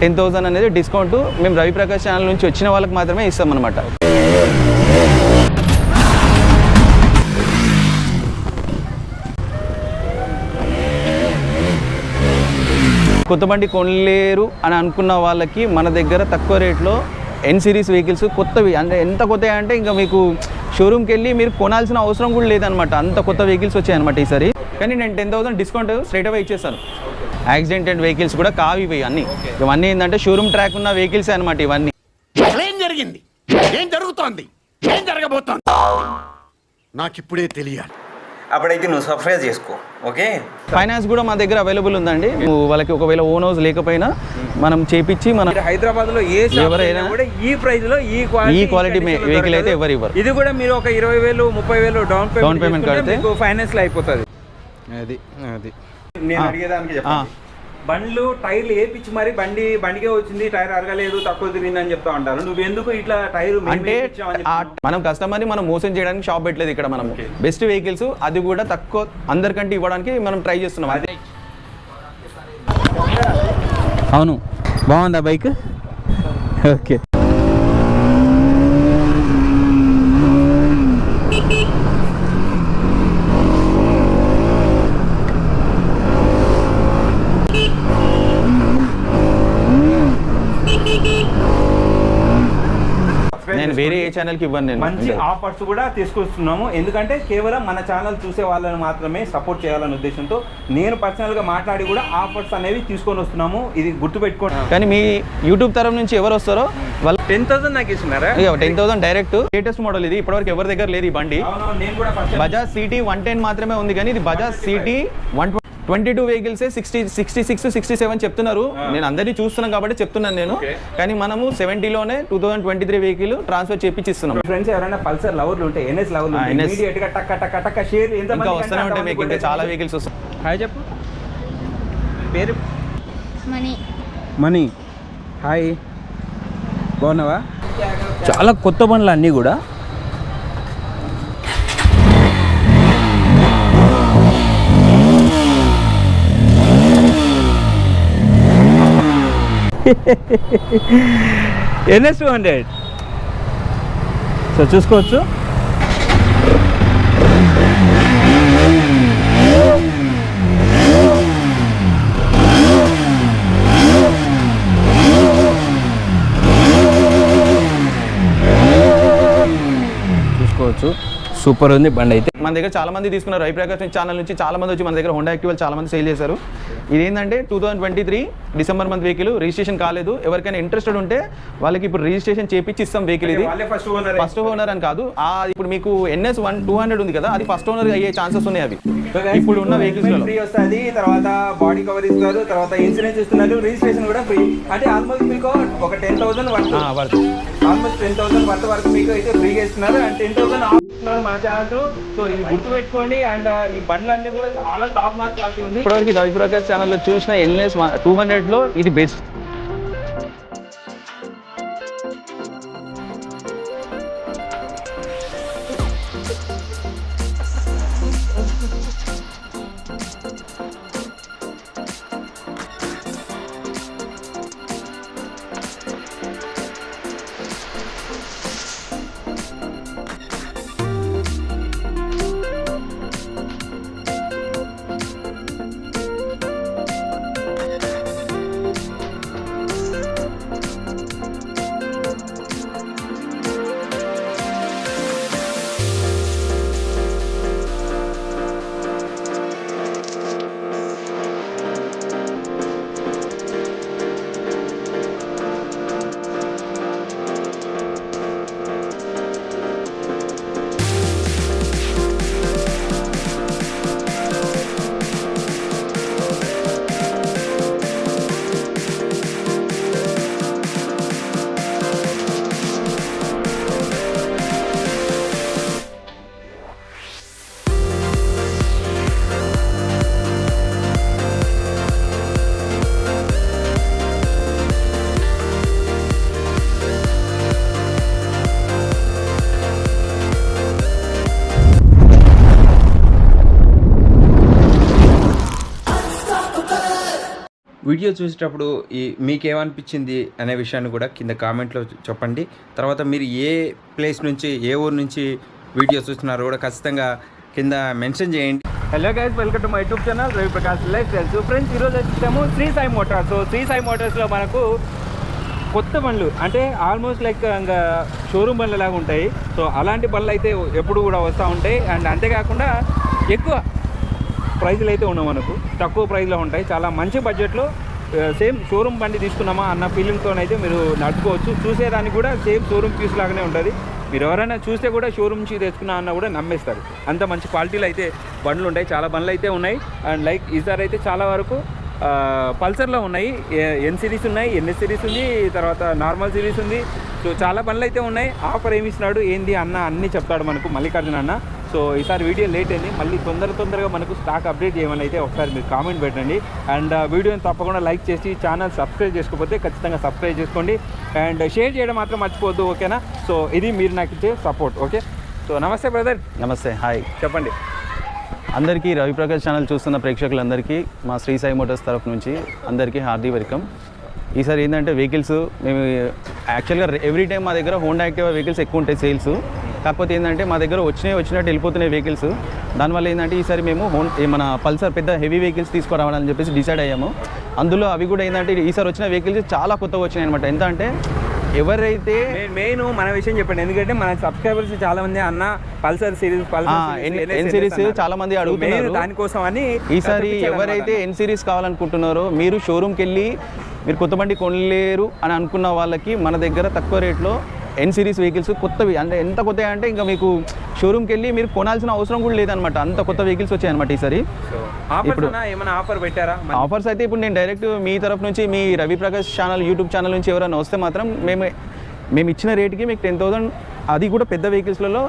Ten thousand అనేది discount మేము Raviprakash channel నుంచి వచ్చిన వాళ్ళకి మాత్రమే ఇస్తాం అనమాట కొత్త బండి కొనలేరు అని అనుకున్న వాళ్ళకి మన దగ్గర తక్కువ రేట్లో ఎన్ సిరీస్ వెహికల్స్ కొత్తవి. అంటే ఎంత కొత్తవి అంటే ఇంకా మీకు షోరూమ్కి వెళ్ళి మీరు కొనాల్సిన అవసరం కూడా లేదనమాట అంత కొత్త వెహికల్స్ వచ్చాయన్నమాట ఈసారి. కానీ నేను టెన్ థౌసండ్ డిస్కౌంట్ స్ట్రైట్ అవే ఇచ్చేస్తాను. యాక్సిడెంటెడ్ వెహికల్స్ కూడా కావి ఇవి అన్నీ ఇవన్నీ ఏంటంటే షోరూమ్ ట్రాక్ ఉన్న వెహికల్స్ అనమాట ఇవన్నీ. ఏం జరిగింది? ఏం జరుగుతోంది? ఏం జరగబోతోంది? నాకిప్పుడే తెలియాలి. అప్పుడైతే నువ్వు సబ్స్క్రైబ్ చేసుకో ఓకే? ఫైనాన్స్ కూడా మా దగ్గర అవైలబుల్ ఉందండి. నువ్వు వాళ్ళకి ఒకవేళ ఓన్ హౌస్ లేకపోయినా మనం చేపించి మనం హైదరాబాద్లో ఏ ఎవరైనా కూడా ఈ ప్రైస్లో ఈ క్వాలిటీ ఈ quality condition లో vehicle అయితే. ఎవరు ఇవ్వరు. ఇది కూడా మీరు ఒక ఇరవై వేలు ముప్పై వేలు డౌన్ పేమెంట్ Down payment కడితే మీకు ఫైనాన్స్లో అయిపోతుంది. అది అది. నేను. అడిగేదానికి చెప్పండి. బండ్లు టైర్లు వేపించి మరి బండి బండికే వచ్చింది టైర్ అరగలేదు తక్కువ తిరిగింది అని చెప్తా ఉంటారు నువ్వు ఎందుకు ఇట్లా టైర్ అంటే మనం కస్టమర్ని మనం మోసం చేయడానికి షాప్ పెట్టలేదు ఇక్కడ మనం బెస్ట్ వెహికల్స్ అది కూడా తక్కువ అందరికంటే ఇవ్వడానికి మనం ట్రై చేస్తున్నాం. అదే. అవును. బాగుందా బైక్? ఓకే నేను వేరే ఏ ఛానల్కి ఇవ్వను నేను. మంచి ఆఫర్స్ కూడా తీసుకొస్తున్నాము. ఎందుకంటే కేవలం మన ఛానల్ చూసే వాళ్ళని మాత్రమే సపోర్ట్ చేయాలనే ఉద్దేశంతో నేను పర్సనల్గా మాట్లాడి కూడా ఆఫర్స్ అనేవి తీసుకొని వస్తున్నాము. ఇది గుర్తుపెట్టుకోండి. కానీ మీ యూట్యూబ్ తరఫు నుంచి ఎవరు వస్తారో వాళ్ళ టెన్ థౌసండ్ నాకు ఇస్తున్నారా? Ten thousand direct latest model ఇది. ఇప్పటివరకు ఎవరి దగ్గర లేదు ఈ బండి. అవును నేను కూడా first Bajaj CT one ten మాత్రమే ఉంది కానీ ఇది Bajaj CT one twenty two vehicles sixty sixty six sixty seven చెప్తున్నారు. నేను అందరినీ చూస్తున్నాను కాబట్టి చెప్తున్నాను నేను. కానీ మనము సెవెంటీలోనే two thousand twenty three vehicle transfer చేపించి ఇస్తున్నాం ఫ్రెండ్స్ ఎవరైనా పల్సర్ లవర్లు ఉంటే ఎన్ఎస్ లవర్లు ఆ, ఉంటే NS. ఇమీడియట్గా టక్క టక్క టక్క షేర్ ఎంత ఇంకా వస్తూనే ఉంటాయి మీకు ఇంకా చాలా వెహికల్స్ వస్తాయి. హాయ్ చెప్పు. పేరు? మనీ. మనీ. హాయ్. బాగున్నావా? చాలా కొత్త బండ్లు అన్నీ కూడా. ఎన్ఎస్ టూ హండ్రెడ్ సో చూసుకోవచ్చు. చూసుకోవచ్చు. సూపర్ ఉంది బండి అయితే. మన దగ్గర చాలా మంది తీసుకున్నారు. రై ప్రకాష్ ఛానల్ నుంచి చాలా మంది వచ్చి మన దగ్గర హోండా యాక్టివల్ చాలా మంది సేల్ చేశారు. ఇది ఏంటంటే two thousand twenty three December month vehicle registration కాలేదు. ఎవరికైనా ఇంట్రెస్టెడ్ ఉంటే వాళ్ళకి ఇప్పుడు రిజిస్ట్రేషన్ చేపించి ఇస్తాం వెహికల్ ఇది. ఫస్ట్ ఓనర్ ఫస్ట్ ఓనర్ అని కాదు. ఆ ఇప్పుడు మీకు ఎన్ఎస్ వన్ టూ హండ్రెడ్ ఉంది కదా అది ఫస్ట్ ఓనర్ అయ్యే ఛాన్సెస్ ఉన్నాయి అవి. ఇప్పుడు ఉన్న వెహికల్స్ ఫ్రీ వస్తుంది తర్వాత బాడీ కవర్ ఇస్తారు తర్వాత ఇన్సూరెన్స్ ఇస్తున్నారు రిజిస్ట్రేషన్ కూడా ఫ్రీ అంటే ఆల్మోస్ట్ మీకు ఒక ten thousand almost ten thousand worth వరకు మీకు అయితే ఫ్రీగా ఇస్తున్నారు. అండ్ టెన్ థౌసండ్ ఆఫ్ మా ఛానల్ సో ఇది గుర్తు పెట్టుకోండి అండ్ ఈ బండ్లు అన్ని కూడా చాలా టాప్ మార్క్ క్వాలిటీ ఉంది. ఇప్పటివరకు రవి ప్రకాష్ ఛానల్లో చూసిన ఎన్ఎస్ టూ హండ్రెడ్లో ఇది బెస్ట్ వీడియో చూసేటప్పుడు ఈ మీకు ఏమనిపించింది అనే విషయాన్ని కూడా కింద కామెంట్లో చెప్పండి. తర్వాత మీరు ఏ ప్లేస్ నుంచి ఏ ఊరు నుంచి వీడియో చూస్తున్నారో కూడా ఖచ్చితంగా కింద మెన్షన్ చేయండి. Hello guys welcome to my YouTube channel Ravi Prakash lifestyles friends ఈరోజు వచ్చాము శ్రీ సాయి మోటార్స్ సో శ్రీ సాయి మోటార్స్లో మనకు కొత్త బండ్లు అంటే ఆల్మోస్ట్ లైక్ ఇంకా షోరూమ్ బండ్లు లాగా ఉంటాయి. సో అలాంటి బండ్లు అయితే ఎప్పుడు కూడా వస్తూ ఉంటాయి. అండ్ అంతేకాకుండా ఎక్కువ ప్రైజ్లు అయితే ఉండవు మనకు. తక్కువ ప్రైజ్లో ఉంటాయి. చాలా మంచి బడ్జెట్లో సేమ్ షోరూమ్ బండి తీసుకున్నామా అన్న ఫీలింగ్తో అయితే మీరు నడుపుకోవచ్చు. చూసేదానికి కూడా సేమ్ షోరూమ్ పీస్ లాగానే ఉంటుంది. మీరు ఎవరైనా చూస్తే కూడా షోరూమ్ నుంచి తెచ్చుకున్నా అన్న కూడా నమ్మేస్తారు. అంత మంచి క్వాలిటీలు అయితే బండ్లు ఉంటాయి. చాలా బండ్లు అయితే ఉన్నాయి. అండ్ లైక్ ఈసారి అయితే చాలా వరకు పల్సర్లో ఉన్నాయి. ఏ- ఎన్ సిరీస్ ఉన్నాయి ఎన్ఎస్ సిరీస్ ఉంది తర్వాత నార్మల్ సిరీస్ ఉంది. సో చాలా బండ్లు అయితే ఉన్నాయి. ఆఫర్ ఏమి ఇస్తున్నాడు ఏంది అన్న అన్నీ చెప్తాడు మనకు మల్లికార్జున అన్న. సో ఈసారి వీడియో లేట్ అయింది. మళ్ళీ తొందర తొందరగా మనకు స్టాక్ అప్డేట్ చేయమని అయితే ఒకసారి మీరు కామెంట్ పెట్టండి. అండ్ వీడియోని తప్పకుండా లైక్ చేసి ఛానల్ సబ్స్క్రైబ్ చేసుకోకపోతే ఖచ్చితంగా సబ్స్క్రైబ్ చేసుకోండి. అండ్ షేర్ చేయడం మాత్రం మర్చిపోవద్దు ఓకేనా? సో ఇది మీరు నాకు ఇచ్చే సపోర్ట్ ఓకే? సో నమస్తే బ్రదర్ నమస్తే హాయ్ చెప్పండి. అందరికీ రవిప్రకాష్ ఛానల్ చూస్తున్న ప్రేక్షకులందరికీ మా శ్రీ సాయి మోటార్స్ తరఫు నుంచి అందరికీ హార్దీ వెల్కమ్. ఈసారి ఏంటంటే వెహికల్స్ మేము యాక్చువల్గా ఎవ్రీ టైం మా దగ్గర హోండా యాక్టివా వెహికల్స్ ఎక్కువ ఉంటాయి సేల్స్ కాకపోతే ఏంటంటే మా దగ్గర వచ్చినాయి వచ్చినట్టు వెళ్ళిపోతున్నాయి వెహికల్స్ దానివల్ల ఏంటంటే ఈసారి మేము మన పల్సర్ పెద్ద హెవీ వెహికల్స్ తీసుకురావాలని చెప్పేసి డిసైడ్ అయ్యాము. అందులో అవి కూడా ఏంటంటే ఈసారి వచ్చిన వెహికల్స్ చాలా కొత్తగా వచ్చినాయి అనమాట ఎంత అంటే ఎవరైతే మెయిన్ మన విషయం చెప్పండి. ఎందుకంటే మన సబ్స్క్రైబర్స్ చాలా మంది అన్న పల్సర్ సిరీస్ ఎన్ సిరీస్ చాలా మంది అడుగుతున్నారు. దానికోసం అని ఈసారి ఎవరైతే ఎన్ సిరీస్ కావాలనుకుంటున్నారో మీరు షోరూమ్కి వెళ్ళి మీరు కొత్త బండి కొనలేరు అని అనుకున్న వాళ్ళకి మన దగ్గర తక్కువ రేట్లో ఎన్ సిరీస్ వెహికల్స్ కొత్తవి. అంటే ఎంత కొత్తవి అంటే ఇంకా మీకు షోరూమ్కి వెళ్ళి మీరు కొనాల్సిన అవసరం కూడా లేదనమాట. అంత కొత్త వెహికల్స్ వచ్చాయన్నమాట ఈసారి. ఆఫర్ ఇప్పుడు- ఏమైనా ఆఫర్ పెట్టారా? ఆఫర్స్ అయితే ఇప్పుడు నేను డైరెక్ట్ మీ తరఫు నుంచి మీ Ravi Prakash channel YouTube channel నుంచి ఎవరైనా వస్తే మాత్రం మేము మేము ఇచ్చిన రేట్కి మీకు టెన్ థౌసండ్ అది కూడా పెద్ద వెహికల్స్లలో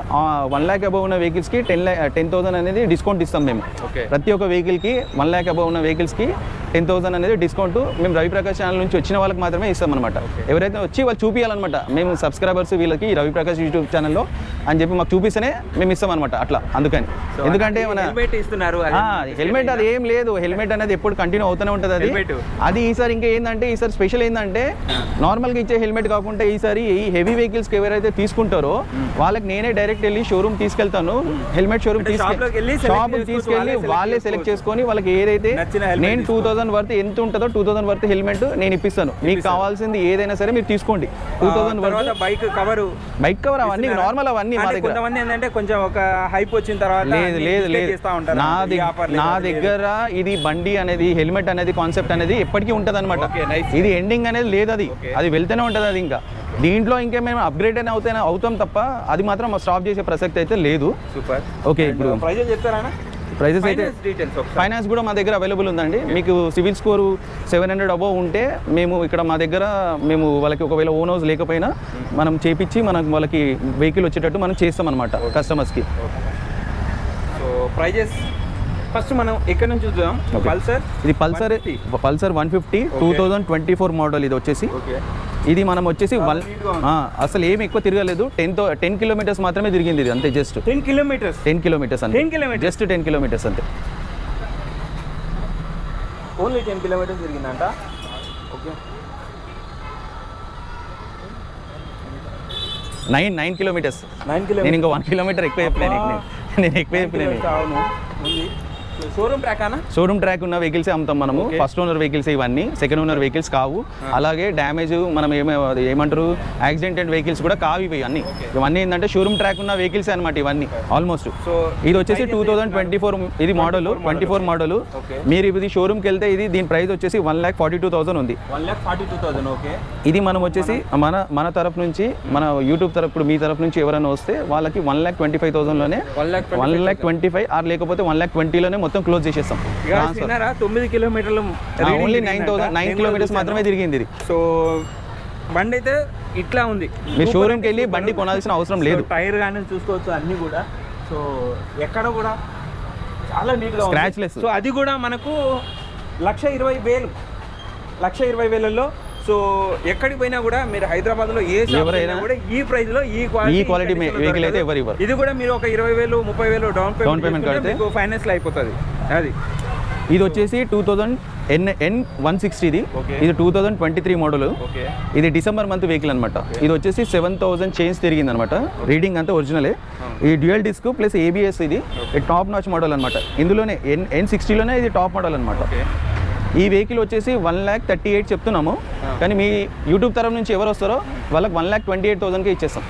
వన్ ల్యాక్ అబౌవ్ ఉన్న వెహికల్స్కి టెన్ ల్యాక్ టెన్ థౌసండ్ అనేది డిస్కౌంట్ ఇస్తాం మేము. ప్రతి ఒక్క వెహికల్కి వన్ ల్యాక్ అబౌవ్ ఉన్న వెహికల్స్కి టెన్ థౌసండ్ అనేది డిస్కౌంట్ మేము రవి ప్రకాష్ ఛానల్ నుంచి వచ్చిన వాళ్ళకి మాత్రమే ఇస్తాం అనమాట ఎవరైతే వచ్చి వాళ్ళు చూపించాలన్నమాట మేము సబ్స్క్రైబర్స్ వీళ్ళకి రవి ప్రకాష్ యూట్యూబ్ ఛానల్లో అని చెప్పి మాకు చూపిస్తేనే మేము ఇస్తాం అనమాట అట్లా అందుకని. ఎందుకంటే మన హెల్మెట్ ఇస్తున్నారు హెల్మెట్ అది ఏం లేదు హెల్మెట్ అనేది ఎప్పుడు కంటిన్యూ అవుతూనే ఉంటుంది అది. అది ఈసారి ఇంకా ఏంటంటే ఈసారి స్పెషల్ ఏంటంటే నార్మల్గా ఇచ్చే హెల్మెట్ కాకుండా ఈసారి ఈ హెవీ వెహికల్స్కి ఎవరైతే తీసుకుంటారో వాళ్ళకి నేనే డైరెక్ట్ వెళ్ళి షోరూమ్ తీసుకెళ్తాను. హెల్మెట్ షోరూమ్ select షాప్ తీసుకెళ్ళి వాళ్ళే సెలెక్ట్ చేసుకొని వాళ్ళకి ఏదైతే నేను టూ థౌసండ్ వర్త్ ఎంత ఉంటుందో టూ థౌసండ్ వర్త్ హెల్మెట్ నేను ఇప్పిస్తాను. మీకు కావాల్సింది ఏదైనా సరే మీరు తీసుకోండి. Two thousand worth bike cover bike cover అవన్నీ నార్మల్ అవన్నీ మా దగ్గర. ఏంటంటే కొంచెం ఒక హైప్ వచ్చిన తర్వాత లేదు లేదు లేదు. నా దగ్గర నా. దగ్గర ఇది బండి అనేది హెల్మెట్ అనేది కాన్సెప్ట్ అనేది ఎప్పటికీ ఉంటుంది అనమాట. ఇది ఎండింగ్ అనేది లేదు అది. అది వెళ్తూనే ఉంటుంది అది ఇంకా. దీంట్లో ఇంకా మేము అప్గ్రేడ్ అయినా అవుతానే అవుతాం తప్ప అది మాత్రం స్టాప్ చేసే ప్రసక్తి అయితే లేదు. సూపర్ ఓకే ఇప్పుడు ప్రైజెస్ చెప్తారా ప్రైజెస్ అయితే ఫైనాన్స్ కూడా మా దగ్గర అవైలబుల్ ఉందండి. మీకు civil score seven hundred above ఉంటే మేము ఇక్కడ మా దగ్గర మేము వాళ్ళకి ఒకవేళ ఓన్ హౌస్ లేకపోయినా మనం చేపించి మనం వాళ్ళకి వెహికల్ వచ్చేటట్టు మనం చేస్తాం అనమాట కస్టమర్స్కి సో ప్రైజెస్ ఫస్ట్ మనం ఎక్కడ నుంచి చూద్దాం. పల్సర్ ఇది Pulsar Pulsar one fifty two thousand twenty four model ఇది వచ్చేసి. ఓకే ఇది మనం వచ్చేసి వన్ అసలు ఏమి ఎక్కువ తిరగలేదు. టెన్ టెన్ కిలోమీటర్స్ మాత్రమే తిరిగింది ఇది అంతే just ten kilometers? Ten kilometers అంతే. 10 kilometers? జస్ట్ టెన్ కిలోమీటర్స్ అంతే. Only ten kilometres తిరిగిందంట? Okay nine nine kilometers nine నేను ఇంకా వన్ కిలోమీటర్ ఎక్కువ చెప్పలేను నీకు నేను. ఎక్కువ చెప్పలేను షోరూమ్ ట్రాక్ షోరూమ్ ట్రాక్ ఉన్న వెహికల్స్ అమ్ముతాం మనము. ఫస్ట్ ఓనర్ వెహికల్స్ ఇవన్నీ సెకండ్ ఓనర్ వెహికల్స్ కావు. అలాగే డ్యామేజ్ మనం ఏమే ఏమంటారు? యాక్సిడెంటెడ్ వెహికల్స్ కూడా కావు ఇవి అన్నీ. ఇవన్నీ ఏంటంటే షోరూమ్ ట్రాక్ ఉన్న వెహికల్స్ అనమాట ఇవన్నీ ఆల్మోస్ట్ ఇది వచ్చేసి టూ థౌసండ్ ట్వంటీ ఫోర్ ఇది మోడల్ ట్వంటీ ఫోర్ మోడల్. మీరు ఇది షోరూమ్కి వెళ్తే ఇది దీని ప్రైస్ వచ్చేసి one lakh forty two thousand ఉంది ఇది మనం వచ్చేసి మన మన తరఫు నుంచి మన యూట్యూబ్ తరఫు ఇప్పుడు మీ తరఫు నుంచి ఎవరైనా వస్తే వాళ్ళకి one lakh twenty five థౌసండ్లోనే one lakh twenty five or లేకపోతే వన్ ల్యాక్ ట్వంటీలోనే మొత్తం క్లోజ్ చేసేస్తాం. తొమ్మిది కిలోమీటర్లు only nine thousand nine kilometers మాత్రమే తిరిగింది ఇది. సో బండి అయితే ఇట్లా ఉంది. మీరు షోరూమ్కి వెళ్ళి బండి కొనాల్సిన అవసరం లేదు. టైర్ కానీ చూసుకోవచ్చు అన్ని కూడా. సో ఎక్కడ కూడా చాలా నీట్గా Scratchless. సో అది కూడా మనకు లక్ష ఇరవై వేలు. లక్ష ఇరవై వేలలో సో ఎక్కడికి పోయినా కూడా మీరు హైదరాబాద్లో ఏ ఎవరైనా కూడా ఈ ప్రైస్లో ఈ క్వాలిటీ ఈ me- vehicle అయితే ఎవరు ఇవ్వరు. ఇది కూడా మీరు ఒక ఇరవై వేలు ముప్పై వేలు డౌన్ payment పేమెంట్ కడితే ఫైనాన్స్లో అయిపోతుంది. అది. ఇది వచ్చేసి two thousand N N one సిక్స్టీది Okay. ఇది two thousand twenty three model ఇది డిసెంబర్ మంత్ వెహికల్ అనమాట ఇది వచ్చేసి సెవెన్ థౌసండ్ చేంజ్ తిరిగింది అనమాట రీడింగ్ అంతా ఒరిజినలే ఈ డ్యూయల్ డిస్క్ ప్లస్ ఏబిఎస్ ఇది. టాప్ నాచ్ మోడల్ అనమాట ఇందులోనే ఎన్ ఎన్ సిక్స్టీలోనే ఇది టాప్ మోడల్ అనమాట ఈ వెహికల్ వచ్చేసి వన్ ల్యాక్ థర్టీ ఎయిట్ చెప్తున్నాము. కానీ మీ యూట్యూబ్ తరఫు నుంచి ఎవరు వస్తారో వాళ్ళకి వన్ ల్యాక్ ట్వంటీ ఎయిట్ థౌసండ్కి ఇచ్చేస్తాం.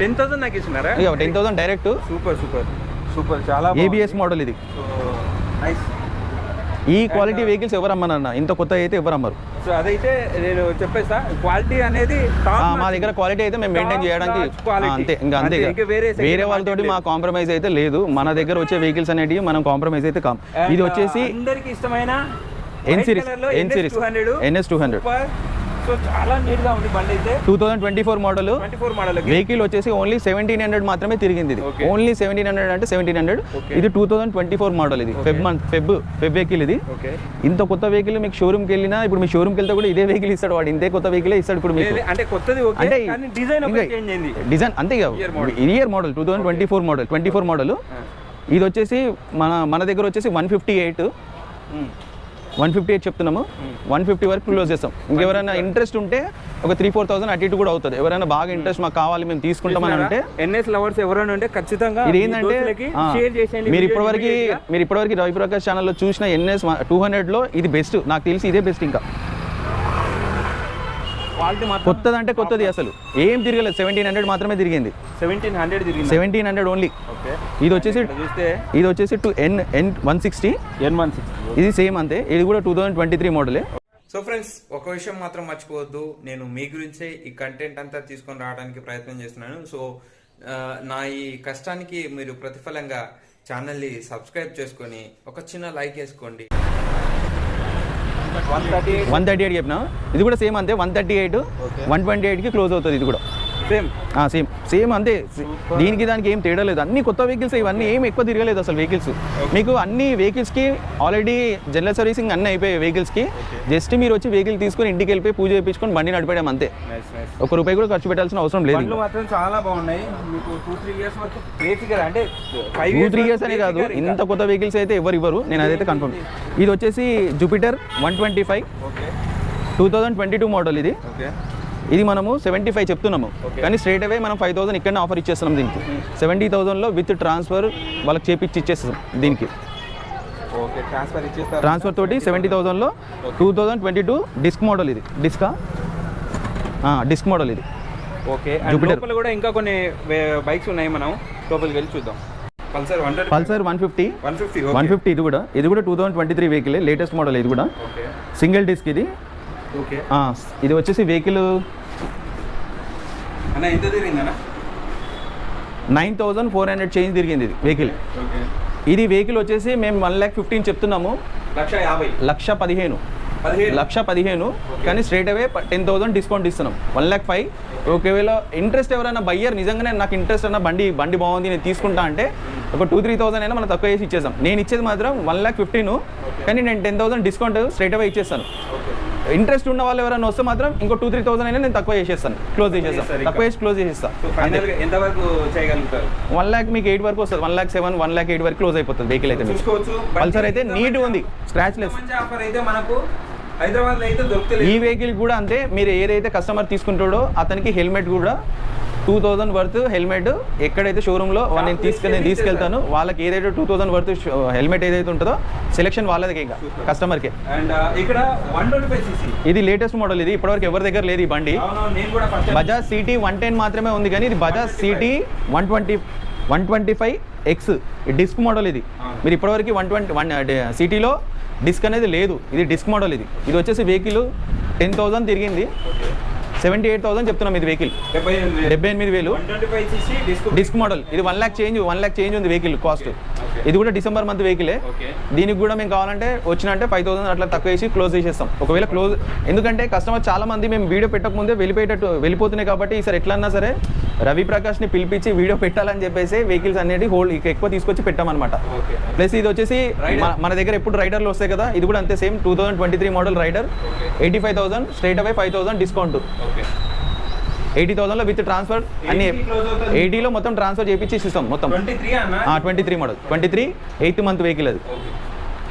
టెన్ థౌసండ్ నాకు ఇచ్చినారా? Ten thousand direct. Super super. Super చాలా ఏబిఎస్ మోడల్ ఇది. నైస్ ఈ క్వాలిటీ వెహికల్స్ ఎవరు అమ్మనన్న ఇంత కొత్త అయితే ఎవరు అమ్మరు సో అదైతే నేను చెప్పేసా క్వాలిటీ అనేది మా. దగ్గర క్వాలిటీ అయితే మేము మెయింటైన్ చేయడానికి అంతే ఇంకా అంతే వేరే వాళ్ళతోటి మా. కాంప్రమైజ్ అయితే లేదు. మన దగ్గర వచ్చే వెహికల్స్ అనేటివి మనం కాంప్రమైజ్ అయితే కాం. ఇది వచ్చేసి అందరికి ఇష్టమైన N series N series NS two hundred so చాలా నీట్గా ఉంది బండి అయితే. Two thousand twenty four model. Twenty four model vehicle వచ్చేసి ఓన్లీ సెవెంటీన్ హండ్రెడ్ మాత్రమే తిరిగింది ఇది. ఓన్లీ సెవెంటీన్ హండ్రెడ్ అంటే సెవెంటీన్ హండ్రెడ్. ఇది two thousand twenty four model ఇది. Feb month Feb Feb vehicle ఇది. ఇంత కొత్త వెహికల్ మీకు షోరూమ్కి వెళ్ళినా ఇప్పుడు మీ షోరూమ్కి వెళ్తే కూడా ఇదే వెహికల్ ఇస్తాడు వాడు. ఇంతే కొత్త వెహికల్ ఇస్తాడు ఇప్పుడు మీకు. అంటే కొత్తది డిజైన్ డిజైన్ అంతే. Year model two thousand twenty four model twenty four model ఇది వచ్చేసి మన మన దగ్గర వచ్చేసి one fifty eight one fifty eight చెప్తున్నాము. వన్ ఫిఫ్టీ వరకు క్లోజ్ చేస్తాం. ఇంకెవరైనా ఇంట్రెస్ట్ ఉంటే ఒక త్రీ ఫోర్ థౌసండ్ అటు ఇటు కూడా అవుతుంది. ఎవరైనా బాగా ఇంట్రెస్ట్ మాకు కావాలి మేము తీసుకుంటామని అంటే ఎన్ఎస్ లవర్స్ ఎవరైనా ఉంటే ఖచ్చితంగా ఇది ఏంటంటే మీరు ఇప్పటివరకు. మీరు ఇప్పటివరకు రవి ప్రకాష్ ఛానల్లో చూసిన ఎన్ఎస్ టూ హండ్రెడ్లో ఇది బెస్ట్ నాకు తెలిసి ఇదే బెస్ట్ ఇంకా. క్వాలిటీ కొత్తది అంటే కొత్తది అసలు. ఏం తిరగలేదు. సెవెంటీన్ హండ్రెడ్ మాత్రమే తిరిగింది. సెవెంటీన్ హండ్రెడ్ తిరిగింది. Seventeen hundred only okay. ఇది వచ్చేసి చూస్తే ఇది వచ్చేసి two N N one sixty N one six ఇది సేమ్ అంతే. ఇది కూడా టూ థౌసండ్ ట్వంటీ త్రీ మోడలే సో ఫ్రెండ్స్ ఒక విషయం మాత్రం మర్చిపోవద్దు. నేను మీ గురించే ఈ కంటెంట్ అంతా తీసుకొని రావడానికి ప్రయత్నం చేస్తున్నాను. సో నా ఈ కష్టానికి మీరు ప్రతిఫలంగా ఛానల్ని సబ్స్క్రైబ్ చేసుకొని ఒక చిన్న లైక్ వేసుకోండి. One thirty eight. చెప్పిన ఇది కూడా సేమ్ అంతే one thirty eight one twenty ఎయిట్కి క్లోజ్ అవుతుంది ఇది కూడా. సేమ్ సేమ్ సేమ్ అంతే. దీనికి దానికి ఏం తేడా లేదు. అన్ని కొత్త వెహికల్స్ ఇవన్నీ ఏం ఎక్కువ తిరగలేదు అసలు వెహికల్స్ మీకు అన్ని వెహికల్స్కి ఆల్రెడీ జనరల్ సర్వీసింగ్ అన్నీ అయిపోయాయి వెహికల్స్కి జస్ట్ మీరు వచ్చి వెహికల్ తీసుకొని ఇంటికి వెళ్ళిపోయి పూజ చేయించుకొని బండి నడిపేయడం అంతే. ఒక రూపాయి కూడా ఖర్చు పెట్టాల్సిన అవసరం లేదు. మాత్రం చాలా బాగున్నాయి. మీకు టూ త్రీ ఇయర్స్ వరకు అంటే టూ త్రీ ఇయర్స్ అనే కాదు. ఇంత కొత్త వెహికల్స్ అయితే ఎవరు ఇవ్వరు. నేను అదైతే కన్ఫర్మ్ ఇది వచ్చేసి Jupiter one twenty five two thousand twenty two model ఇది. ఓకే ఇది మనము సెవెంటీ ఫైవ్ చెప్తున్నాము. కానీ స్ట్రేట్ అవే మనం ఫైవ్ థౌసండ్ ఇక్కడనే ఆఫర్ ఇచ్చేస్తున్నాం దీనికి. సెవెంటీ థౌసండ్లో విత్ ట్రాన్స్ఫర్ వాళ్ళకి చేపించి ఇచ్చేస్తాం దీనికి. ఓకే ట్రాన్స్ఫర్ తోటి seventy థౌసండ్లో two thousand twenty two disc model ఇది. డిస్కా డిస్క్ మోడల్ ఇది. ఓకే. లోపల కూడా ఇంకా కొన్ని బైక్స్ ఉన్నాయి మనం. లోపలికి వెళ్ళి చూద్దాం. Pulsar one fifty one fifty one fifty ఇది కూడా. ఇది కూడా two thousand twenty three vehicle latest model ఇది కూడా. సింగిల్ డిస్క్ ఇది. ఇది వచ్చేసి వెహికల్ అన్న ఎంత తిరిగిందన్న nine thousand four hundred change తిరిగింది ఇది వెహికల్. ఇది వెహికల్ వచ్చేసి మేము వన్ ల్యాక్ ఫిఫ్టీన్ చెప్తున్నాము. లక్ష యాభై. లక్ష పదిహేను. లక్ష పదిహేను. కానీ straight away ten thousand discount ఇస్తున్నాం. One lakh five. ఒకవేళ ఇంట్రెస్ట్ ఎవరైనా బయ్యర్ నిజంగానే నాకు ఇంట్రెస్ట్ అన్న బండి బండి బాగుంది నేను తీసుకుంటా అంటే ఒక టూ త్రీ థౌసండ్ అయినా మనం తక్కువ చేసి ఇచ్చేస్తాం. నేను ఇచ్చేది మాత్రం వన్ ల్యాక్ ఫిఫ్టీన్. కానీ నేను ten thousand discount straight away ఇచ్చేస్తాను. ఇంట్రెస్ట్ ఉన్న వాళ్ళు ఎవరైనా వస్తే మాత్రం ఇంకో టూ త్రీ థౌసండ్ అయినా నేను తక్కువ చేసేస్తాను. క్లోజ్ చేసేస్తాను. తక్కువ చేసి క్లోజ్ చేసేస్తాను ఎంత వరకు చేయగలుగుతారు? వన్ ల్యాక్ మీకు ఎయిట్ వరకు వస్తుంది. One lakh seven one lakh eight వరకు క్లోజ్ అయిపోతుంది వెహికల్ అయితే పల్సర్ అయితే నీట్ ఉంది. స్క్రాచ్ లెస్ మంచి ఆఫర్ అయితే మనకు హైదరాబాద్ అయితే ఈ వెహికల్ కూడా అంతే. మీరు ఏదైతే కస్టమర్ తీసుకుంటాడో అతనికి హెల్మెట్ కూడా టూ థౌసండ్ వర్త్ హెల్మెట్ ఎక్కడైతే షోరూంలో నేను తీసుకెళ్ళి నేను తీసుకెళ్తాను వాళ్ళకి ఏదైతే టూ థౌసండ్ వర్త్ హెల్మెట్ ఏదైతే ఉంటుందో సెలెక్షన్ వాళ్ళదే ఇంకా కస్టమర్కే అండ్ ఇక్కడ ఇది లేటెస్ట్ మోడల్ ఇది ఇప్పటివరకు ఎవరి దగ్గర లేదు ఈ బండి. బజాజ్ సిటీ వన్ టెన్ మాత్రమే ఉంది కానీ ఇది Bajaj CT one twenty one twenty five X disc model ఇది. మీరు ఇప్పటివరకు వన్ ట్వంటీ వన్ సిటీలో డిస్క్ అనేది లేదు. ఇది డిస్క్ మోడల్ ఇది. ఇది వచ్చేసి వెహికల్ టెన్ థౌసండ్ తిరిగింది. సెవెంటీ ఎయిట్ థౌసండ్ చెప్తున్నాం ఇది వెహికల్ డెబ్బై ఎనిమిది వేలు. Disc model. ఇది one lakh change one lakh change ఉంది వెహికల్ కాస్ట్. ఇది కూడా డిసెంబర్ మంత్ వెహికలే దీనికి కూడా మేము కావాలంటే వచ్చినంటే ఫైవ్ థౌసండ్ అట్లా తక్కువ వేసి క్లోజ్ చేసేస్తాం. ఒకవేళ క్లోజ్ ఎందుకంటే కస్టమర్ చాలా మంది మేము వీడియో పెట్టక ముందే వెళ్ళిపోయేటట్టు వెళ్ళిపోతున్నాయి కాబట్టి ఈసారి ఎట్లన్నా సరే రవి ప్రకాష్ని పిలిపించి వీడియో పెట్టాలని చెప్పేసి వెహికల్స్ అనేది హోల్డ్ ఇక ఎక్కువ తీసుకొచ్చి పెట్టామన్నమాట. ప్లస్ ఇది వచ్చేసి. మన- దగ్గర ఎప్పుడు రైడర్లు వస్తాయి కదా ఇది కూడా అంతే same two thousand twenty three model Raider eighty five thousand straight away five thousand discount eighty థౌసండ్లో with transfer అన్ని 80 close అవుతుంది. ఎయిటీలో మొత్తం ట్రాన్స్ఫర్ చేయించి ఇస్తాం మొత్తం. Twenty three model. Twenty three eighth month vehicle అది.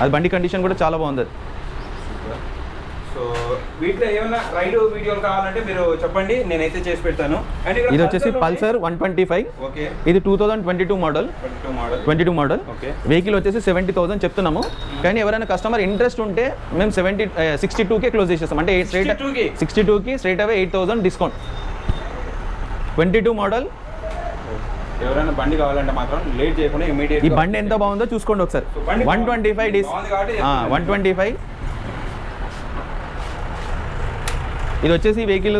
అది బండి కండిషన్ కూడా చాలా బాగుంది అది. చెప్పండి నేనైతే చేసి పెడతాను. ఇది వచ్చేసి పల్సర్ వన్ ట్వంటీ ఫైవ్. ఇది two thousand twenty two model. Twenty two model. Vehicle వచ్చేసి సెవెంటీ థౌసండ్ చెప్తున్నాము. కానీ ఎవరైనా కస్టమర్ ఇంట్రెస్ట్ ఉంటే మేము సెవెంటీ సిక్స్టీ టూకే క్లోజ్ చేసేస్తాం. అంటే స్ట్రైట్ 62 కి? సిక్స్టీ టూకి straight away eight thousand discount. Twenty two model. ఎవరైనా బండి కావాలంటే మాత్రం లేట్ చేయకుండా ఇమీడియట్ ఈ బండి ఎంత బాగుందో చూసుకోండి ఒకసారి. One twenty five disc. One twenty five. ఇది వచ్చేసి వెహికల్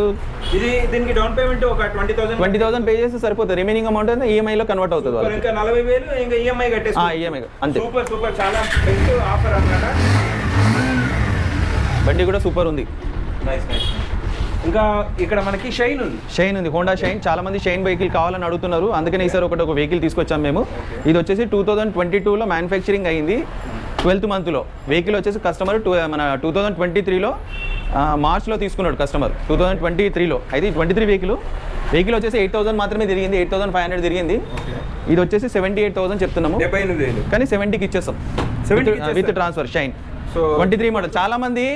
ఇది దీనికి డౌన్ పేమెంట్ ఒక twenty thousand twenty thousand pay చేస్తే సరిపోతుంది. రిమైనింగ్ అమౌంట్ అయితే ఈఎంఐలో కన్వర్ట్ అవుతుంది ఇంకా నలభై వేలు ఇంకా ఈఎంఐ కట్టేసి EMI అంతే. సూపర్ సూపర్ చాలా బెస్ట్ ఆఫర్ అన్నమాట. బండి కూడా సూపర్ ఉంది. నైస్ నైస్ ఇంకా ఇక్కడ మనకి షైన్ ఉంది. షైన్ ఉంది. హోండా షైన్ చాలా మంది షైన్ వెహికల్ కావాలని అడుగుతున్నారు. అందుకని ఈసారి ఒకటి ఒక వెహికల్ తీసుకొచ్చాం మేము. ఇది వచ్చేసి టూ థౌజండ్ ట్వంటీ టూలో మ్యానుఫ్యాక్చరింగ్ అయింది. ట్వెల్త్ మంత్లో వెహికల్ వచ్చేసి కస్టమర్ టూ మన టూ థౌజండ్ ట్వంటీ త్రీలో మార్చ్లో తీసుకున్నాడు కస్టమర్ టూ థౌజండ్ ట్వంటీ త్రీలో అయితే ట్వంటీ త్రీ వెహికల్ వెహికల్ వచ్చేసి ఎయిట్ థౌసండ్ మాత్రమే తిరిగింది. ఎయిట్ థౌసండ్ ఫైవ్ హండ్రెడ్ తిరిగింది. ఇది వచ్చేసి సెవెంటీ ఎయిట్ థౌసండ్ చెప్తున్నాము కానీ సెవెంటీకి ఇచ్చేస్తాం. 70 కి with. Transfer Shine twenty three model చాలా మంది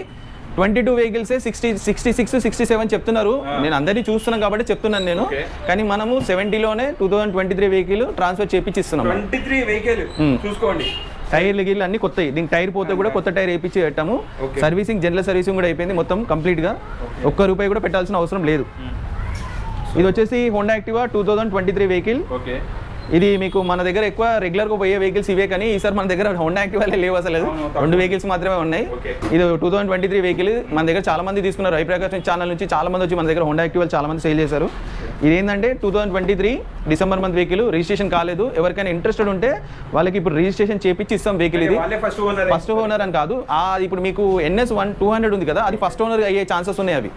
twenty two vehicles sixty sixty six sixty seven చెప్తున్నారు. నేను అందరినీ చూస్తున్నాను కాబట్టి చెప్తున్నాను నేను. కానీ మనము సెవెంటీలోనే two thousand twenty three vehicle transfer చేపించి ఇస్తున్నాం ట్వంటీ త్రీ వెహికల్. చూసుకోండి. టైర్లు గిర్లు అన్ని కొత్తవి దీనికి టైర్ పోతే కూడా కొత్త టైర్ వేయించి పెట్టాము. సర్వీసింగ్ జనరల్ సర్వీసింగ్ కూడా అయిపోయింది మొత్తం కంప్లీట్గా. ఒక్క రూపాయి కూడా పెట్టాల్సిన అవసరం లేదు. ఇది వచ్చేసి Honda Activa two thousand twenty three vehicle ఇది మీకు మన దగ్గర ఎక్కువ రెగ్యులర్గా పోయే వెహికల్స్ ఇవే కానీ ఈసారి మన దగ్గర హోండా యాక్టివా లేవు అసలు. రెండు వెహికల్స్ మాత్రమే ఉన్నాయి. ఇది two thousand twenty three vehicle మన దగ్గర చాలా మంది తీసుకున్నారు హైప్రకాష్ ఛానల్ నుంచి చాలా మంది వచ్చి మన దగ్గర హోండా యాక్టివా చాలా మంది సేల్ చేశారు. ఇది ఏంటంటే two thousand twenty three December month vehicle registration కాలేదు. ఎవరికైనా ఇంట్రెస్టెడ్ ఉంటే వాళ్ళకి ఇప్పుడు రిజిస్ట్రేషన్ చేపించి ఇస్తాం వెహికల్ ఇది. వాళ్ళే ఫస్ట్ ఓనర్ ఫస్ట్ ఓనర్ అని కాదు. ఆ ఇప్పుడు మీకు ఎన్ఎస్ వన్ టూ హండ్రెడ్ ఉంది కదా అది ఫస్ట్ ఓనర్ అయ్యే ఛాన్సెస్ ఉన్నాయి అవి.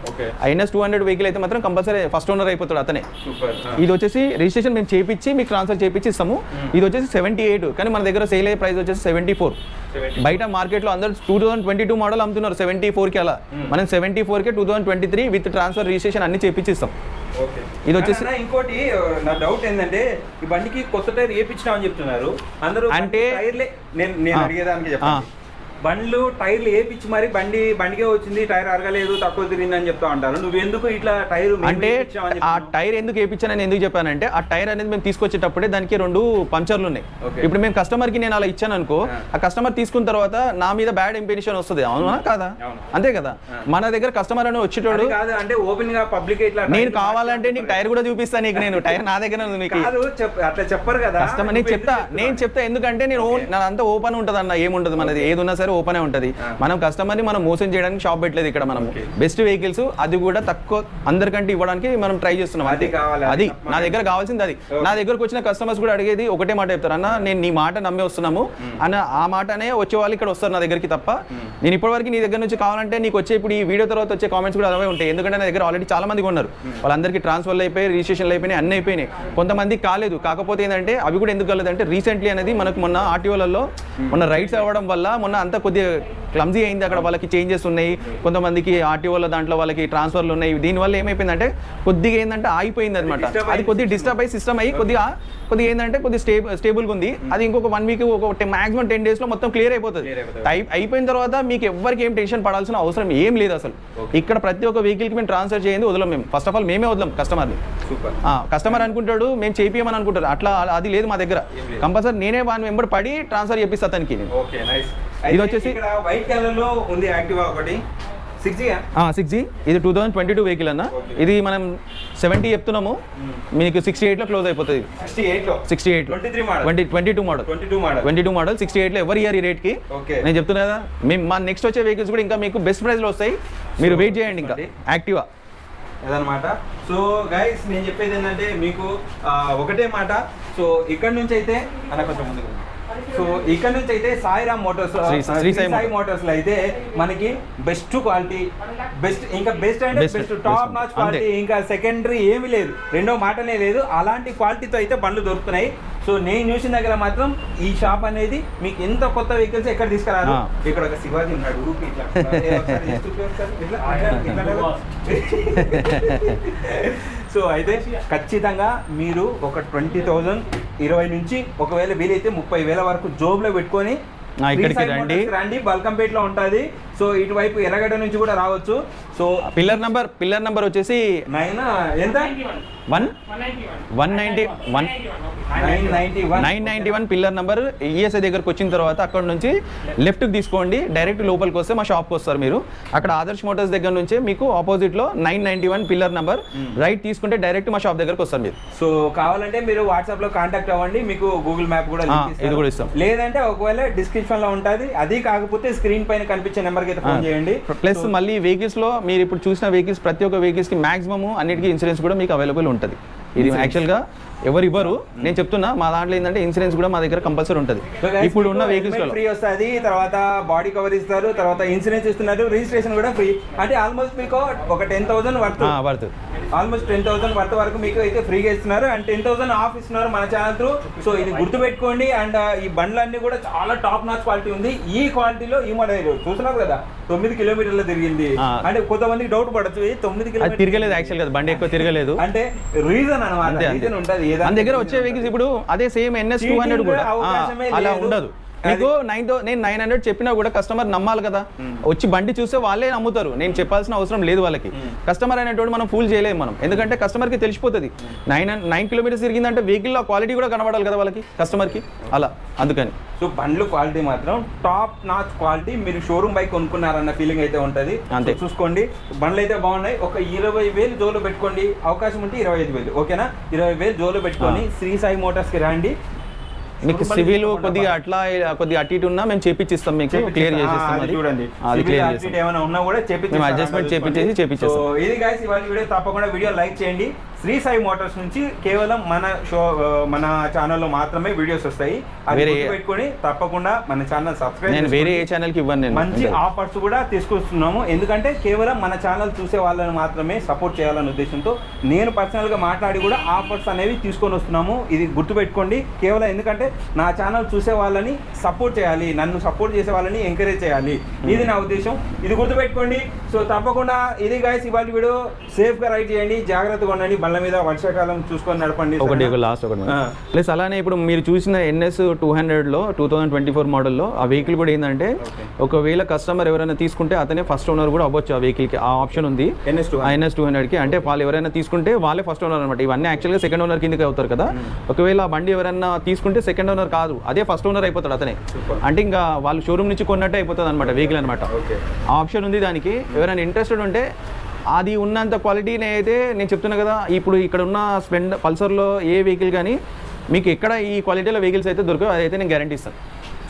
ఎన్ఎస్ టూ హండ్రెడ్ వెహికల్ అయితే మాత్రం కంపల్సరీ ఫస్ట్ ఓనర్ అయిపోతాడు అతనే. ఇది వచ్చేసి రిజిస్ట్రేషన్ మేము చేపించి మీకు ట్రాన్స్ఫర్ చేపించి ఇస్తాము ఇది వచ్చేసి సెవెంటీ ఎయిట్ కానీ మన దగ్గర సేల్ అయ్యే ప్రైస్ వచ్చేసి సెవెంటీ ఫోర్ బయట మార్కెట్లో అందరూ two thousand twenty two model అమ్ముతున్నారు సెవెంటీ ఫోర్కి అలా. మనం సెవెంటీ ఫోర్కి two thousand twenty three with transfer registration అన్ని చేపించి ఇస్తాం ఓకే. ఇది వచ్చేసి- ఇంకోటి నా డౌట్ ఏంటంటే ఈ బండికి కొత్త టైర్ వేయించినామని చెప్తున్నారు. అందరూ అంటే- నేను నేను. అడిగేదానికి ఆ. బండ్లు టైర్లు వేయించి మరి బండి బండికే వచ్చింది టైర్ అరగలేదు తక్కువ తిరిగిందని చెప్తా ఉంటారు. నువ్వు ఎందుకు ఇట్లా టైర్ అంటే ఆ టైర్ ఎందుకు వేయించానని ఎందుకు చెప్పానంటే ఆ టైర్ అనేది మేము తీసుకొచ్చేటప్పుడే దానికి రెండు పంచర్లు ఉన్నాయి. ఇప్పుడు మేము కస్టమర్కి నేను అలా ఇచ్చాను అనుకో ఆ. కస్టమర్ తీసుకున్న తర్వాత నా మీద బ్యాడ్ ఇంప్రెషన్ వస్తుంది. అవునా కాదా. అంతే కదా. మన దగ్గర కస్టమర్ అని వచ్చేటోడు కాదు అంటే ఓపెన్గా పబ్లిక్ ఇట్లా నేను కావాలంటే నీకు టైర్ కూడా చూపిస్తాను నీకు నేను. టైర్ నా దగ్గర ఉంది నీకు. అట్లా చెప్పరు కదా. కస్టమర్ నేను చెప్తా నేను చెప్తా ఎందుకంటే నేను ఓన్ Okay. నా అంతా ఓపెన్ ఉంటుంది అన్న ఏముంటది మనది? ఏది ఉన్నా సరే ఓపెనే ఉంటుంది. ఆ. మనం కస్టమర్ని మనం మోసం చేయడానికి షాప్ పెట్టలేదు ఇక్కడ మనం. బెస్ట్ వెహికల్స్ అది కూడా తక్కువ అందరికంటే ఇవ్వడానికి మనం ట్రై చేస్తున్నాం. అది అది నా దగ్గర కావాల్సింది అది. నా దగ్గరకు వచ్చిన కస్టమర్స్ కూడా అడిగేది ఒకటే మాట చెప్తారు. అన్న నేను నీ మాట నమ్మి వస్తున్నాము. అన్న ఆ మాటనే వచ్చే వాళ్ళు ఇక్కడ వస్తారు నా దగ్గరికి తప్ప. నేను ఇప్పటివరకు నీ దగ్గర నుంచి కావాలంటే నీకు వచ్చే ఇప్పుడు ఈ వీడియో తర్వాత వచ్చే కామెంట్స్ కూడా అలాగే ఉంటాయి. ఎందుకంటే నా దగ్గర ఆల్రెడీ చాలా మంది ఉన్నారు వాళ్ళందరికీ ట్రాన్స్ఫర్లు అయిపోయి రిజిస్ట్రేషన్లు అయిపోయినాయి అన్నీ అయిపోయినాయి. కొంతమంది కాలేదు. కాకపోతే ఏంటంటే అవి కూడా ఎందుకు కాలేదు అంటే రీసెంట్లీ అనేది మనకు మొన్న ఆర్టీఓలలో మొన్న రైట్స్ అవ్వడం వల్ల మొన్న అంతా కొద్దిగా క్లమ్జీ అయింది అక్కడ వాళ్ళకి చేంజెస్ ఉన్నాయి. కొంతమందికి ఆర్టీఓల దాంట్లో వాళ్ళకి ట్రాన్స్ఫర్లు ఉన్నాయి. దీనివల్ల ఏమైపోయిందంటే కొద్దిగా ఏంటంటే ఆగిపోయింది అనమాట అది కొద్దిగా డిస్టర్బ్ అయ్యి సిస్టమ్ అయ్యి కొద్దిగా కొద్దిగా ఏంటంటే కొద్దిగా స్టేబుల్ స్టేబుల్గా ఉంది. అది ఇంకొక వన్ వీక్ ఒక మాక్సిమం టెన్ డేస్లో మొత్తం క్లియర్ అయిపోతుంది. అయిపోయిన తర్వాత మీకు ఎవరికి ఏం టెన్షన్ పడాల్సిన అవసరం ఏం లేదు అసలు. ఇక్కడ ప్రతి ఒక్క వెహికల్కి మేము ట్రాన్స్ఫర్ చేయండి వదలం మేము. ఫస్ట్ ఆఫ్ ఆల్ మేమే వదలం కస్టమర్ని కస్టమర్ అనుకుంటాడు మేము చేపియమని అనుకుంటారు. అట్లా అది లేదు మా దగ్గర. కంపల్సరీ నేనే వాని వెంబడి పడి ట్రాన్స్ఫర్ చేపిస్తా అతనికి ఇది వచ్చేసి- వైట్ కలర్లో ఉంది యాక్టివా ఒకటి. సిక్స్ జీ ఇది two thousand twenty two vehicle అన్న. ఇది మనం సెవెంటీ చెప్తున్నాము. మీకు సిక్స్టీ ఎయిట్లో క్లోజ్ అయిపోతుంది. సిక్స్టీ ఎయిట్లో. Sixty eight twenty twenty two model twenty two model sixty ఎయిట్లో ఎవరి ఇయర్ ఈ రేట్కి. నేను చెప్తున్నా కదా. మేము మా నెక్స్ట్ వచ్చే వెహికల్స్ కూడా ఇంకా మీకు బెస్ట్ ప్రైస్లో వస్తాయి. మీరు వెయిట్ చేయండి ఇంకా. యాక్టివా అదనమాట సో గైస్ నేను చెప్పేది ఏంటంటే మీకు ఒకటే మాట. సో ఇక్కడ నుంచి అయితే అన్న కొంచెం ముందుకు. సో ఇక్కడ నుంచి అయితే సాయిరామ్ మోటార్స్ సాయి సాయి మోటార్స్లో అయితే మనకి బెస్ట్ క్వాలిటీ బెస్ట్ ఇంకా బెస్ట్ అంటే బెస్ట్. Top notch quality. ఇంకా సెకండరీ ఏమీ లేదు. రెండో మాటనే లేదు. అలాంటి క్వాలిటీతో అయితే బండ్లు దొరుకుతున్నాయి. సో నేను చూసిన దగ్గర మాత్రం ఈ షాప్ అనేది మీకు ఎంత కొత్త వెహికల్స్ ఎక్కడ తీసుకురారు? ఆ. ఇక్కడ ఒక శివాజీ ఉన్నాడు ఊపి సో అయితే ఖచ్చితంగా మీరు ఒక ట్వంటీ థౌజండ్ ఇరవై నుంచి ఒకవేళ వీలైతే ముప్పై వేల వరకు జోబులో పెట్టుకొని ఇక్కడికి రండి. రండి బల్కంపేట్లో ఉంటది సో ఇటువైపు ఎర్రగడ్డ నుంచి కూడా రావచ్చు. So pillar number pillar number వచ్చేసి నైన్ ఎంత? One? One ninety one. Nine ninety one. Nine ninety one pillar number ESI దగ్గరకు వచ్చిన తర్వాత అక్కడ నుంచి లెఫ్ట్కి తీసుకోండి. డైరెక్ట్ లోపలికి వస్తే మా షాప్కి వస్తారు మీరు. అక్కడ ఆదర్శ్ మోటార్స్ దగ్గర నుంచే మీకు ఆపోజిట్లో nine ninety one pillar number. Right తీసుకుంటే డైరెక్ట్ మా షాప్ దగ్గరకు వస్తారు మీరు. సో కావాలంటే మీరు వాట్సాప్లో కాంటాక్ట్ అవ్వండి. మీకు గూగుల్ మ్యాప్ కూడా. ఇది కూడా ఇస్తాం. లేదంటే ఒకవేళ డిస్క్రిప్షన్లో ఉంటది. అది కాకపోతే స్క్రీన్ పైన కనిపించే నెంబర్ అయితే ఫోన్ చేయండి. ప్లస్ మళ్ళీ వెహికల్స్లో మీరు ఇప్పుడు చూసిన వెహికల్స్ ప్రతి ఒక్క వెహికల్స్కి మాక్సిమం అన్నిటికీ ఇన్సూరెన్స్ కూడా మీకు అవైలబుల్ ఉంటుంది. ఇది యాక్చువల్గా ఎవరు ఇవ్వరు. నేను చెప్తున్నా మా దాంట్లో ఏంటంటే ఇన్సూరెన్స్ కూడా మా దగ్గర కంపల్సరీ ఉంటుంది. ఇప్పుడు ఉన్న వెహికల్స్ ఫ్రీ వస్తుంది తర్వాత బాడీ కవర్ ఇస్తారు తర్వాత ఇన్సూరెన్స్ ఇస్తున్నారు రిజిస్ట్రేషన్ కూడా ఫ్రీ అంటే ఆల్మోస్ట్ మీకు ఒక ten thousand worth almost ten thousand worth వరకు మీకు అయితే ఫ్రీగా ఇస్తున్నారు అండ్ టెన్ థౌసండ్ ఆఫ్ ఇస్తున్నారు మన ఛానల్ త్రూ సో ఇది గుర్తుపెట్టుకోండి అండ్ ఈ బండ్లన్నీ కూడా చాలా టాప్ నాచ్ క్వాలిటీ ఉంది. ఈ క్వాలిటీలో ఈ మోడల్ చూస్తున్నారు కదా తొమ్మిది కిలోమీటర్లు తిరిగింది. అంటే కొంతమందికి డౌట్ పడచ్చు "ఏ, తొమ్మిది అది కిలోమీటర్లు తిరగలేదు యాక్చువల్గా బండి ఎక్కువ తిరగలేదు. అంటే రీజన్ అనమాట రీజన్ ఉంటది. మన దగ్గర వచ్చే వెహికల్స్ ఇప్పుడు అదే సేమ్ ఎన్ఎస్ టూ హండ్రెడ్ కూడా. అలా. ఉండదు. మీకు నైన్ నేను నైన్ హండ్రెడ్ చెప్పినా కూడా కస్టమర్ నమ్మాలి కదా. వచ్చి బండి చూస్తే వాళ్ళే నమ్ముతారు. నేను చెప్పాల్సిన అవసరం లేదు వాళ్ళకి. కస్టమర్ అనేటువంటి మనం ఫూల్ చేయలేము మనం. ఎందుకంటే కస్టమర్కి తెలిసిపోతుంది. నైన్ నైన్ కిలోమీటర్స్ తిరిగిందంటే వెహికల్లో క్వాలిటీ కూడా కనబడాలి కదా వాళ్ళకి కస్టమర్కి. అలా అందుకని. సో బండ్లు క్వాలిటీ మాత్రం టాప్ నాచ్ క్వాలిటీ మీరు షోరూమ్ బైక్ కొనుక్కున్నారన్న ఫీలింగ్ అయితే ఉంటది. అంతే. చూసుకోండి. బండ్లు అయితే బాగున్నాయి. ఒక ఇరవై వేలు జోలు పెట్టుకోండి. అవకాశం ఉంటే ఇరవై ఐదు వేలు. ఓకేనా? ఇరవై వేలు జోలు పెట్టుకొని శ్రీ సాయి మోటార్స్కి రండి. మీకు సివిల్ కొద్దిగా అట్లా కొద్దిగా అటు ఇటు ఉన్నా మేము చేపించిస్తాం మీకు క్లియర్ చేసేస్తాం అది చూడండి. అది క్లియర్ చేస్తాం ఏమైనా ఉన్నా కూడా చూసుకోండి. చేపించేసి చేపించేస్తాం. ఇది గైస్ ఇవాళ వీడియో తప్పకుండా వీడియో లైక్ చేయండి. శ్రీ సాయి మోటార్స్ నుంచి కేవలం మన షో మన ఛానల్లో మాత్రమే వీడియోస్ వస్తాయి. అది పెట్టుకొని తప్పకుండా మన ఛానల్ సబ్స్క్రైబ్ నేను వేరే ఏ ఇవ్వను నేను. మంచి. ఆఫర్స్ కూడా తీసుకొస్తున్నాము. ఎందుకంటే కేవలం మన ఛానల్ చూసే వాళ్ళని మాత్రమే సపోర్ట్ చేయాలనే ఉద్దేశంతో నేను పర్సనల్గా మాట్లాడి కూడా ఆఫర్స్ అనేవి తీసుకొని వస్తున్నాము. ఇది గుర్తుపెట్టుకోండి. కేవలం ఎందుకంటే నా ఛానల్ చూసే వాళ్ళని సపోర్ట్ చేయాలి. నన్ను సపోర్ట్ చేసే వాళ్ళని ఎంకరేజ్ చేయాలి. ఇది నా ఉద్దేశం. ఇది గుర్తుపెట్టుకోండి. సో తప్పకుండా ఇది గాయస్ ఇవాళ వీడియో సేఫ్గా రైడ్ చేయండి. జాగ్రత్తగా ఉండండి. బండ్ల మీద వర్షాకాలం చూసుకొని నడపండి ఒకటి లాస్ట్ ఒకటి. ప్లస్ అలానే ఇప్పుడు మీరు చూసిన ఎన్ఎస్ టూ హండ్రెడ్లో టూ థౌసండ్ ట్వంటీ ఫోర్ మోడల్లో ఆ వెహికల్ కూడా ఏంటంటే ఒకవేళ కస్టమర్ ఎవరైనా తీసుకుంటే అతనే ఫస్ట్ ఓనర్ కూడా అవ్వచ్చు ఆ వెహికల్కి ఆ ఆప్షన్ ఉంది. NS 200. ఎన్ఎస్ టూ హండ్రెడ్కి అంటే వాళ్ళు ఎవరైనా తీసుకుంటే వాళ్ళే ఫస్ట్ ఓనర్ అనమాట ఇవన్నీ యాక్చువల్గా సెకండ్ ఓనర్ కిందకి అవుతారు కదా. ఒకవేళ ఆ బండి ఎవరైనా తీసుకుంటే సెకండ్ ఓనర్ కాదు. అదే ఫస్ట్ ఓనర్ అయిపోతాడు అతనే. అంటే ఇంకా వాళ్ళు షోరూమ్ నుంచి కొన్నట్టే అయిపోతుంది అనమాట వెహికల్ అనమాట ఆ ఆప్షన్ ఉంది దానికి. ఎవరైనా ఇంట్రెస్టెడ్ ఉంటే అది ఉన్నంత క్వాలిటీని అయితే నేను చెప్తున్నా కదా ఇప్పుడు ఇక్కడ ఉన్న స్పెండ్ పల్సర్లో ఏ వెహికల్ కానీ మీకు ఎక్కడ ఈ క్వాలిటీలో వెహికల్స్ అయితే దొరకవు అదైతే నేను గ్యారంటీ ఇస్తాను.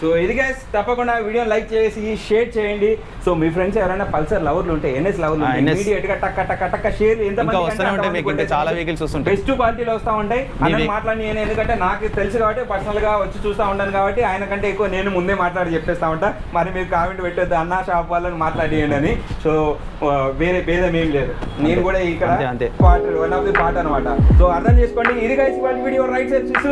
సో ఇది గైస్ తప్పకుండా వీడియో లైక్ చేసి షేర్ చేయండి. సో మీ ఫ్రెండ్స్ ఎవరైనా పల్సర్ లవర్లు ఉంటే ఎన్ఎస్ లవర్లు. ఇమీడియట్గా టక్క టక్క టక్క షేర్ ఎంత ఉంటాయి చాలా vehicles వస్తుంటాయి. బెస్ట్ క్వాలిటీలో వస్తూ ఉంటాయి. అన్న మాట్లాడి నేను ఎందుకంటే నాకు తెలుసు కాబట్టి పర్సనల్గా వచ్చి చూస్తూ ఉంటాను కాబట్టి ఆయన కంటే ఎక్కువ నేను ముందే మాట్లాడి చెప్పేస్తా ఉంటా. మరి మీరు కామెంట్ పెట్టొద్దు అన్న షాప్ వాళ్ళని మాట్లాడియండి అని. సో వేరే భేదం ఏం లేదు. నేను కూడా ఇక్కడ. Part one of the part అనమాట సో అర్థం చేసుకోండి. ఇది గైస్ వీడియో రైట్ సైడ్ చూసు